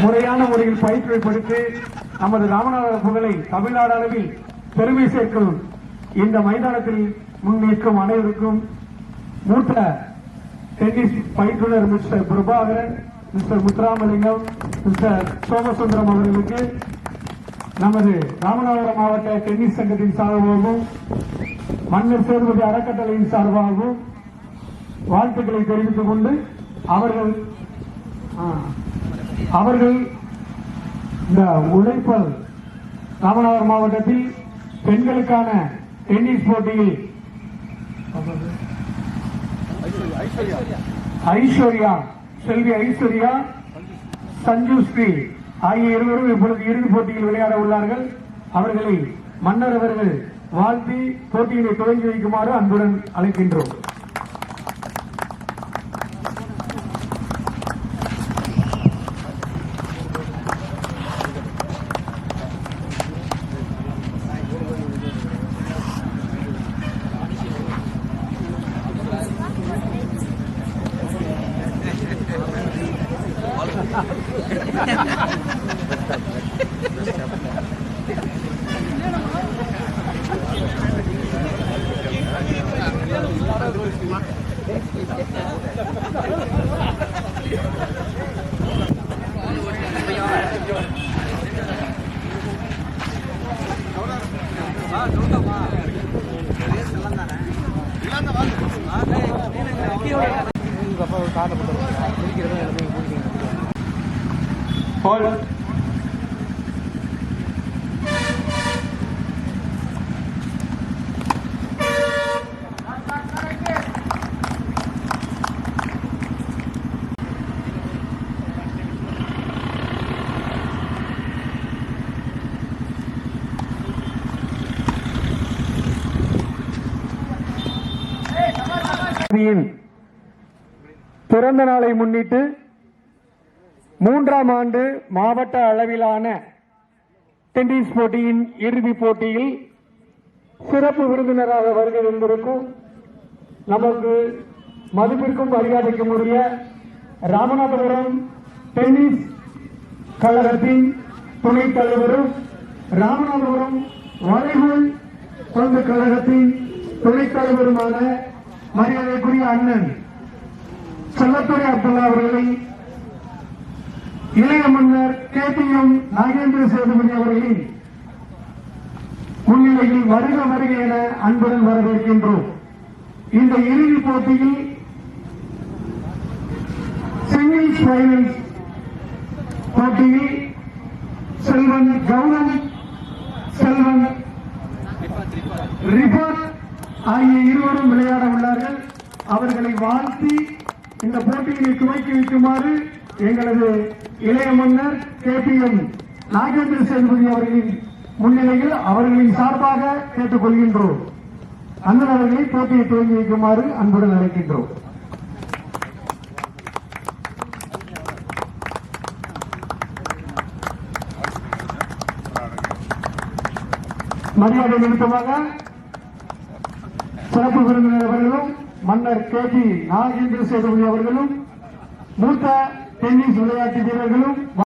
முறையான முறையில் பயிற்றுவிப்படுத்தி நமது ராமநாதர் புகழை தமிழ்நாடு அளவில் பெருமை சேர்க்கும் இந்த மைதானத்தில் முன்னிற்கும் அனைவருக்கும் மூத்த டென்னிஸ் பயிற்றுனர் mister Prabhakaran mister Muthuramalingam mister Somasundaram அவர்களுக்கு நமது ராமநாதபுரம் மாவட்ட டென்னிஸ் சங்கத்தின் சார்பாகவும் மன்னர் சேதுபதி அறக்கட்டளையின் சார்பாகவும் வாழ்த்துக்களை தெரிவித்துக் கொண்டு அவர்கள் அவர்கள் இந்த உழைப்பல் ராமநாதர் மாவட்டத்தில் பெண்களுக்கான டென்னிஸ் போட்டியில் ஐஸ்வர்யா செல்வி ஐஸ்வர்யா சஞ்சு ஸ்ரீ ஆகிய இருவரும் இப்பொழுது இறுதிப் போட்டியில் விளையாட உள்ளார்கள். அவர்களை மன்னர் அவர்கள் வாழ்த்தி போட்டியினை தொடங்கி வைக்குமாறு அன்புடன் அழைக்கின்றோம். ஹால் பிறந்த நாளை முன்னிட்டு மூன்றாம் ஆண்டு மாவட்ட அளவிலான டென்னிஸ் போட்டியின் இறுதிப் போட்டியில் சிறப்பு விருந்தினராக வருகை தந்திருக்கும் நமக்கு மதிப்பிற்கும் மரியாதைக்கும் உரிய ராமநாதபுரம் டென்னிஸ் கழகத்தின் துணைத் தலைவரும் ராமநாதபுரம் வளைகுல் குழந்தை கழகத்தின் துணைத் தலைவருமான மரியாதைக்குரிய அண்ணன் செல்லத்துறை அப்துல்லா அவர்களை இளைய மன்னர் K P M Nagendra Sethupathi அவர்களின் முன்னிலையில் வருக வருக என அன்புடன் வரவேற்கின்றோம். இந்த இறுதிப் போட்டியில் சிங்கிள்ஸ் ஃபைனல்ஸ் போட்டியில் செல்வன் கௌரவ் செல்வன் ரிஃபாத் ஆகிய இருவரும் விளையாட உள்ளார்கள். அவர்களை வாழ்த்தி இந்த போட்டியினை துவக்கி வைக்குமாறு எங்களது இளைய மன்னர் K. P. M. Nagendra Sethupathi அவர்களின் முன்னிலையில் அவர்களின் சார்பாக கேட்டுக்கொள்கின்றோம் அண்ணன் அவர்களை போட்டியை துவங்கி வைக்குமாறு அன்புடன் அழைக்கின்றோம். மரியாதை நிமித்தமாக சிறப்பு விருந்தினர் அவர்களும் மன்னர் கே பி நாகேந்திர சேதுபதி அவர்களும் மூத்த டென்னிஸ் விளையாட்டு வீரர்களும்